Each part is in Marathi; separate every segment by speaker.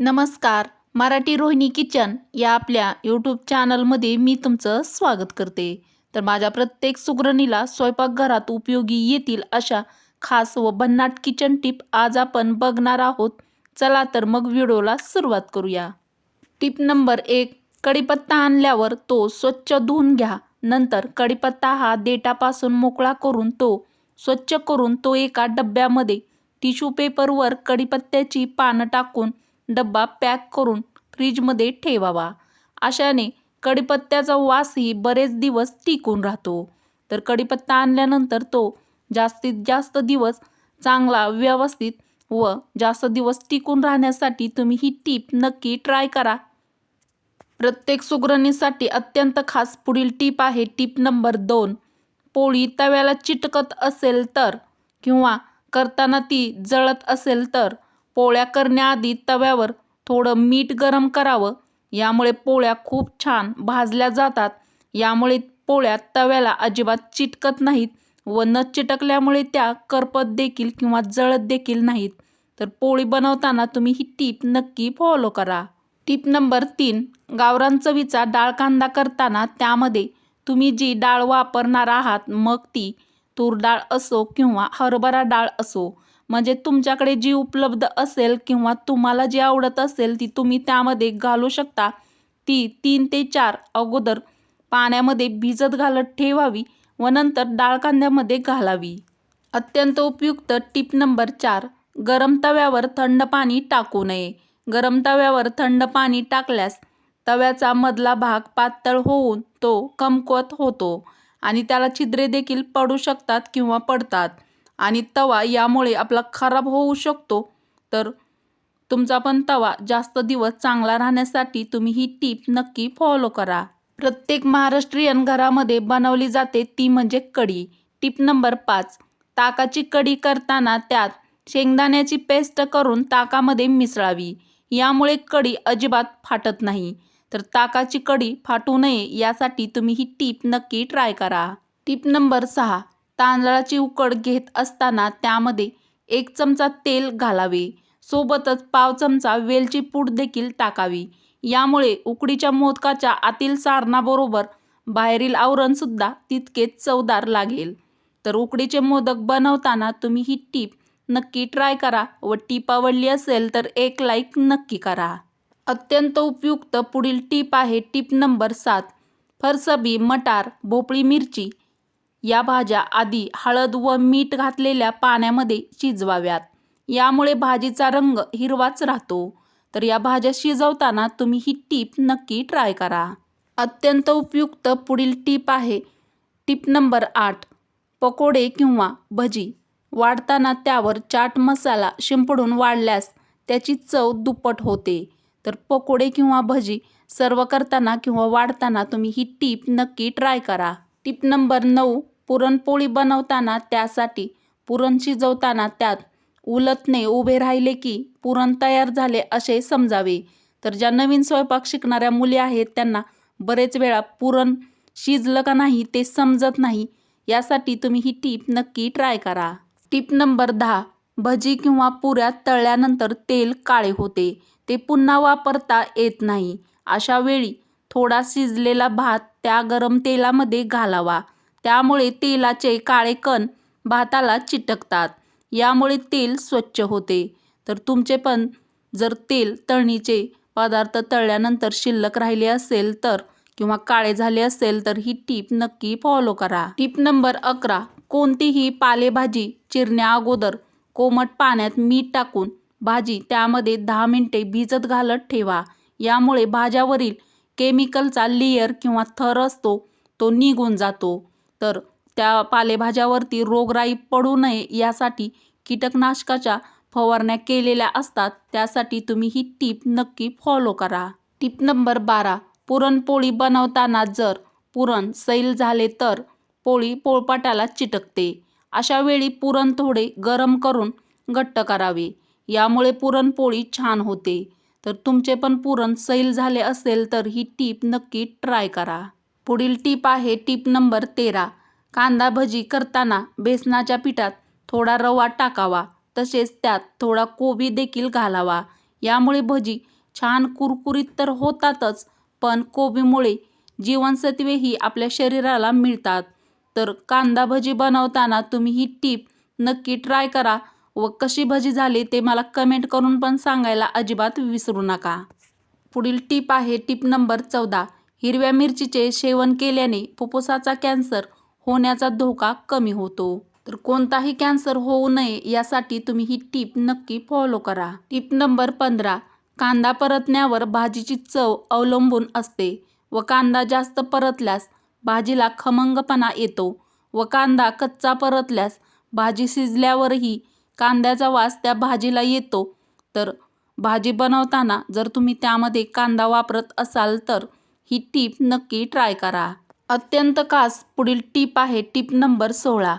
Speaker 1: नमस्कार मराठी रोहिणी किचन या आपल्या यूट्यूब चॅनलमध्ये मी तुमचं स्वागत करते. तर माझ्या प्रत्येक सुगरणीला स्वयंपाकघरात उपयोगी येतील अशा खास व भन्नाट किचन टिप आज आपण बघणार आहोत. चला तर मग व्हिडिओला सुरुवात करूया. टिप नंबर एक कढीपत्ता आणल्यावर तो स्वच्छ धुवून घ्या. नंतर कढीपत्ता हा देटापासून मोकळा करून तो स्वच्छ करून तो एका डब्यामध्ये टिश्यू पेपरवर कढीपत्त्याची पानं टाकून डब्बा पॅक करून फ्रीजमध्ये ठेवावा. अशाने कडीपत्त्याचा वासही बरेच दिवस टिकून राहतो. तर कडीपत्ता आणल्यानंतर तो जास्तीत जास्त दिवस चांगला व्यवस्थित व जास्त दिवस टिकून राहण्यासाठी तुम्ही ही टीप नक्की ट्राय करा. प्रत्येक सुगरणीसाठी अत्यंत खास पुढील टीप आहे. टीप नंबर दोन पोळी तव्याला चिटकत असेल तर किंवा करताना ती जळत असेल तर पोळ्या करण्याआधी तव्यावर थोडं मीठ गरम करावं. यामुळे पोळ्या खूप छान भाजल्या जातात. यामुळे पोळ्या तव्याला अजिबात चिटकत नाहीत व न चिटकल्यामुळे त्या करपत देखील किंवा जळत देखील नाहीत. तर पोळी बनवताना तुम्ही ही टीप नक्की फॉलो करा. टीप नंबर तीन गावरान चवीचा डाळ कांदा करताना त्यामध्ये तुम्ही जी डाळ वापरणार आहात मग ती तूर डाळ असो किंवा हरभरा डाळ असो म्हणजे तुमच्याकडे जी उपलब्ध असेल किंवा तुम्हाला जी आवडत असेल ती तुम्ही त्यामध्ये घालू शकता. ती तीन ते चार अगोदर पाण्यामध्ये भिजत घालत ठेवावी व नंतर डाळ कांद्यामध्ये घालावी. अत्यंत उपयुक्त टिप नंबर चार गरम तव्यावर थंड पाणी टाकू नये. गरम तव्यावर थंड पाणी टाकल्यास तव्याचा मधला भाग पातळ होऊन तो कमकुवत होतो आणि त्याला छिद्रे देखील पडू शकतात किंवा पडतात. आणि तवा यामुळे आपला खराब होऊ शकतो. तर तुमचा पण तवा जास्त दिवस चांगला राहण्यासाठी तुम्ही ही टीप नक्की फॉलो करा. प्रत्येक महाराष्ट्रीयन घरामध्ये बनवली जाते ती म्हणजे कढी. टीप नंबर पाच ताकाची कढी करताना त्यात शेंगदाण्याची पेस्ट करून ताकामध्ये मिसळावी. यामुळे कढी अजिबात फाटत नाही. तर ताकाची कढी फाटू नये यासाठी तुम्ही ही टीप नक्की ट्राय करा. टीप नंबर सहा तांदळाची उकड घेत असताना त्यामध्ये एक चमचा तेल घालावे. सोबतच पाव चमचा वेलची पूड देखील टाकावी. यामुळे उकडीच्या मोदकाच्या आतील सारणाबरोबर बाहेरील आवरणसुद्धा तितकेच चवदार लागेल. तर उकडीचे मोदक बनवताना तुम्ही ही टीप नक्की ट्राय करा व टीप आवडली असेल तर एक लाईक नक्की करा. अत्यंत उपयुक्त पुढील टीप आहे टीप नंबर सात. फरसबी मटार भोपळी मिरची या भाज्या आधी हळद व मीठ घातलेल्या पाण्यामध्ये शिजवाव्यात. यामुळे भाजीचा रंग हिरवाच राहतो. तर या भाज्या शिजवताना तुम्ही ही टीप नक्की ट्राय करा. अत्यंत उपयुक्त पुढील टीप आहे. टीप नंबर आठ पकोडे किंवा भजी. वाढताना त्यावर चाट मसाला शिंपडून वाढल्यास त्याची चव दुप्पट होते. तर पकोडे किंवा भजी सर्व करताना किंवा वाढताना तुम्ही ही टीप नक्की ट्राय करा. टीप नंबर नऊ पुरणपोळी बनवताना त्यासाठी पुरण शिजवताना त्यात उलटणे उभे राहिले की पुरण तयार झाले असे समजावे. तर ज्या नवीन स्वयंपाक शिकणाऱ्या मुली आहेत त्यांना बरेच वेळा पुरण शिजलं का नाही ते समजत नाही. यासाठी तुम्ही ही टीप नक्की ट्राय करा. टीप नंबर दहा भजी किंवा पुऱ्या तळल्यानंतर तेल काळे होते. ते पुन्हा वापरता येत नाही. अशा वेळी थोडा शिजलेला भात त्या गरम तेलामध्ये घालावा. त्यामुळे तेलाचे काळे कण भाताला चिटकतात. यामुळे तेल स्वच्छ होते. तर तुमचे पण जर तेल तळणीचे पदार्थ तळल्यानंतर शिल्लक राहिले असेल तर किंवा काळे झाले असेल तर ही टीप नक्की फॉलो करा. टीप नंबर अकरा कोणतीही पालेभाजी चिरण्या अगोदर कोमट पाण्यात मीठ टाकून भाजी त्यामध्ये दहा मिनटे भिजत घालत ठेवा. यामुळे भाज्यावरील केमिकलचा लेयर किंवा थर असतो तो निघून जातो. तर त्या पालेभाज्यावरती रोगराई पडू नये यासाठी कीटकनाशकाच्या फवारण्या केलेल्या असतात. त्यासाठी तुम्ही ही टीप नक्की फॉलो करा. टीप नंबर बारा पुरणपोळी बनवताना जर पुरण सैल झाले तर पोळी पोळपाटाला चिटकते. अशा वेळी पुरण थोडे गरम करून घट्ट करावे. यामुळे पुरणपोळी छान होते. तर तुमचे पण पुरण सैल झाले असेल तर ही टीप नक्की ट्राय करा. पुढील टीप आहे टीप नंबर तेरा. कांदा भजी करताना बेसनाच्या पिठात थोडा रवा टाकावा. तसेच त्यात थोडा कोबी देखील घालावा. यामुळे भजी छान कुरकुरीत तर होतातच पण कोबीमुळे जीवनसत्वेही आपल्या शरीराला मिळतात. तर कांदा भजी बनवताना तुम्ही ही टीप नक्की ट्राय करा. व कशी भजी झाली ते मला कमेंट करून पण सांगायला अजिबात विसरू नका. पुढील टीप आहे टीप नंबर चौदा. हिरव्या मिरचीचे सेवन केल्याने फुफ्फुसाचा कॅन्सर होण्याचा धोका कमी होतो. तर कोणताही कॅन्सर होऊ नये यासाठी तुम्ही ही टीप नक्की फॉलो करा. टीप नंबर पंधरा. कांदा परतण्यावर भाजीची चव अवलंबून असते व कांदा जास्त परतल्यास भाजीला खमंगपणा येतो व कांदा कच्चा परतल्यास भाजी शिजल्यावरही कांद्याचा वास त्या भाजीला येतो. तर भाजी बनवताना जर तुम्ही त्यामध्ये कांदा वापरत असाल तर ही टीप नक्की ट्राय करा. अत्यंत खास पुढील टीप आहे टीप नंबर सोळा.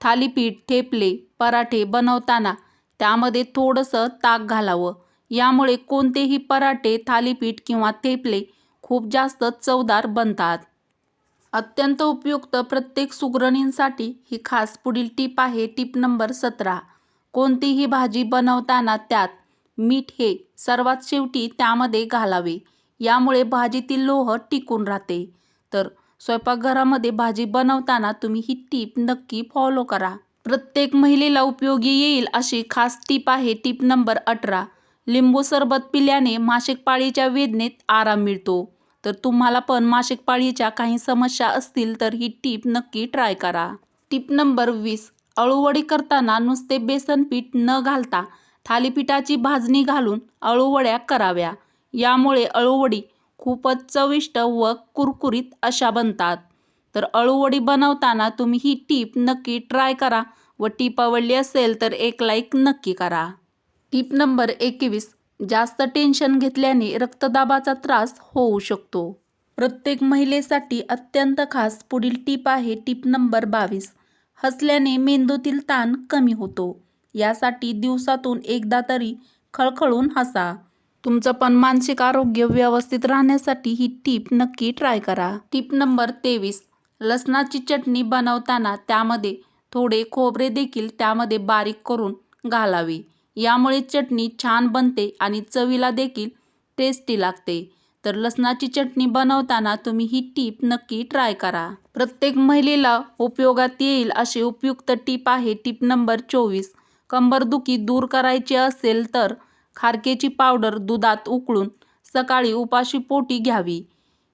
Speaker 1: थालीपीठ ठेपले पराठे बनवताना त्यामध्ये थोडंसं ताक घालावं. यामुळे कोणतेही पराठे थालीपीठ किंवा ठेपले खूप जास्त चवदार बनतात. अत्यंत उपयुक्त प्रत्येक सुगरणींसाठी ही खास पुढील टीप आहे टीप नंबर सतरा. कोणतीही भाजी बनवताना त्यात मीठ हे सर्वात शेवटी त्यामध्ये घालावे. यामुळे भाजीतील लोह टिकून राहते. तर स्वयंपाकघरामध्ये भाजी बनवताना तुम्ही ही टीप नक्की फॉलो करा. प्रत्येक महिलेला उपयोगी येईल अशी खास टीप आहे टीप नंबर अठरा. लिंबू सरबत पिल्याने मासिक पाळीच्या वेदनेत आराम मिळतो. तर तुम्हाला पण मासिक पाळीच्या काही समस्या असतील तर ही टीप नक्की ट्राय करा. टीप नंबर वीस. अळूवडी करताना नुसते बेसन पीठ न घालता थालीपीठाची भाजणी घालून अळूवड्या कराव्या. यामुळे अळूवडी खूपच चविष्ट व कुरकुरीत अशा बनतात. तर अळूवडी बनवताना तुम्ही ही टीप नक्की ट्राय करा व टीप आवडली असेल तर एक लाईक नक्की करा. टीप नंबर एकवीस. जास्त टेन्शन घेतल्याने रक्तदाबाचा त्रास होऊ शकतो. प्रत्येक महिलेसाठी अत्यंत खास पुढील टीप आहे टीप नंबर बावीस. हसल्याने मेंदूतील ताण कमी होतो. यासाठी दिवसातून एकदा तरी खळखळून हसा. तुमचं पण मानसिक आरोग्य व्यवस्थित राहण्यासाठी ही टीप नक्की ट्राय करा. टीप नंबर तेवीस. लसणाची चटणी बनवताना त्यामध्ये थोडे खोबरे देखील त्यामध्ये बारीक करून घालावे. यामुळे चटणी छान बनते आणि चवीला देखील टेस्टी लागते. तर लसणाची चटणी बनवताना तुम्ही ही टीप नक्की ट्राय करा. प्रत्येक महिलेला उपयोगात येईल अशी उपयुक्त टीप आहे टीप नंबर चोवीस. कंबरदुखी दूर करायची असेल तर खारकेची पावडर दुधात उकळून सकाळी उपाशी पोटी घ्यावी.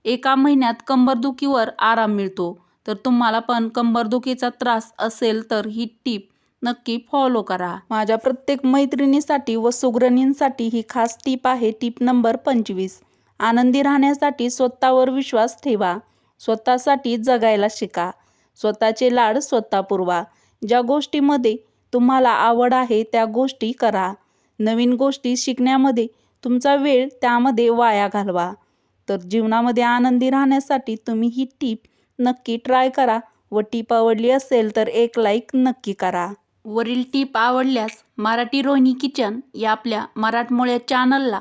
Speaker 1: एका महिन्यात कंबरदुखीवर आराम मिळतो. तर तुम्हाला पण कंबरदुखीचा त्रास असेल तर ही टीप नक्की फॉलो करा. माझ्या प्रत्येक मैत्रिणीसाठी व सुगरणींसाठी ही खास टीप आहे टीप नंबर पंचवीस. आनंदी राहण्यासाठी स्वतःवर विश्वास ठेवा. स्वतःसाठी जगायला शिका. स्वतःचे लाड स्वतः पुरवा. ज्या गोष्टीमध्ये तुम्हाला आवड आहे त्या गोष्टी करा. नवीन गोष्टी शिकण्यामध्ये तुमचा वेळ त्यामध्ये वाया घालवा. तर जीवनामध्ये आनंदी राहण्यासाठी तुम्ही ही टीप नक्की ट्राय करा. व टीप आवडली असेल तर एक लाईक नक्की करा. वरील टीप आवडल्यास मराठी रोहिणी किचन या आपल्या मराठमोळ्या चॅनलला